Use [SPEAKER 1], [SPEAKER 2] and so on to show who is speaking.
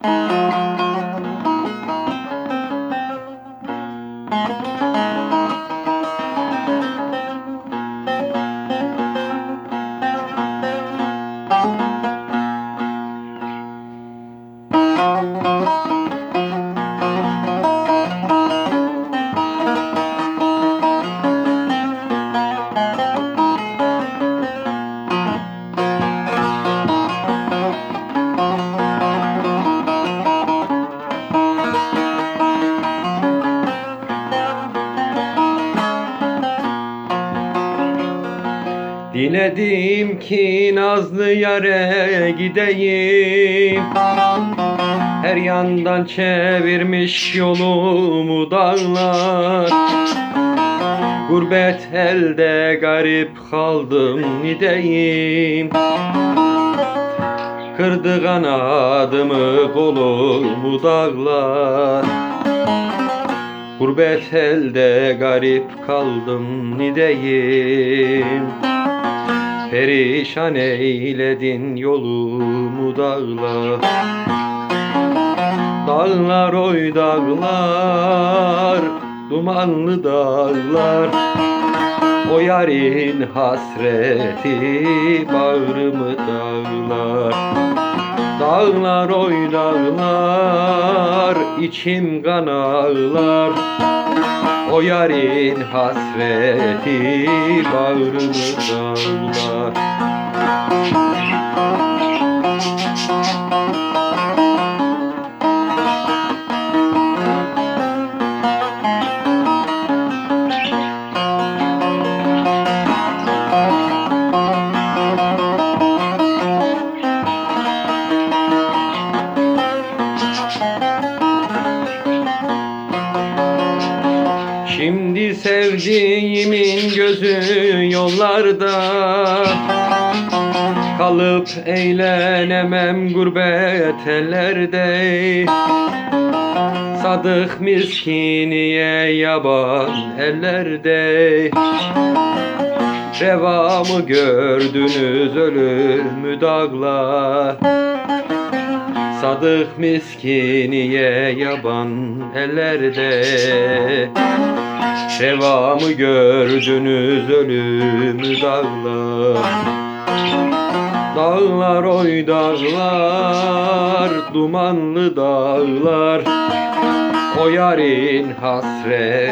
[SPEAKER 1] Música Diledim ki nazlı yare gideyim. Her yandan çevirmiş yolumu dağlar. Gurbet elde garip kaldım gideyim. Kırdı kanadımı kolumu dağlar. Gurbet elde garip kaldım nideyim Perişan eyledin yolumu dağlar Dağlar oy dağlar Dumanlı dağlar. O yarın hasreti bağrımı dağlar Dağlar oy dağlar içim kan ağlar O yarın hasreti bağrımı dağlar Şimdi sevdiğimin gözü yollarda. Kalıp eğlenemem gurbet ellerde. Sadık miskiniye yaban ellerde. Revamı gördünüz ölümü dağlar Sadık miskiniye yaban ellerde Revamı gördünüz ölümü dağlar. Dağlar oy dağlar Dumanlı dağlar. O yarın hasret